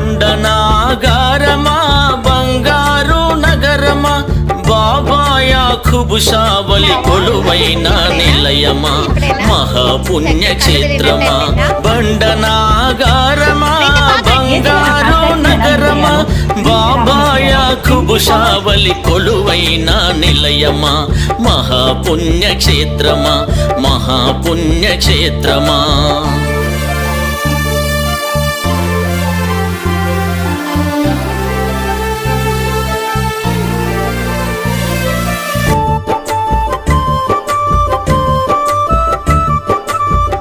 బండనాగారమా బంగారు నగరమా బాబాయా ఖుబుషావలి కొలువైన నిలయమా మహాపుణ్యక్షేత్రమా బండనాగారమా బంగారు నగరమా బాబాయా ఖుబుషావలి కొలువైన నిలయమా మహాపుణ్యక్షేత్రమా మహాపుణ్యక్షేత్రమా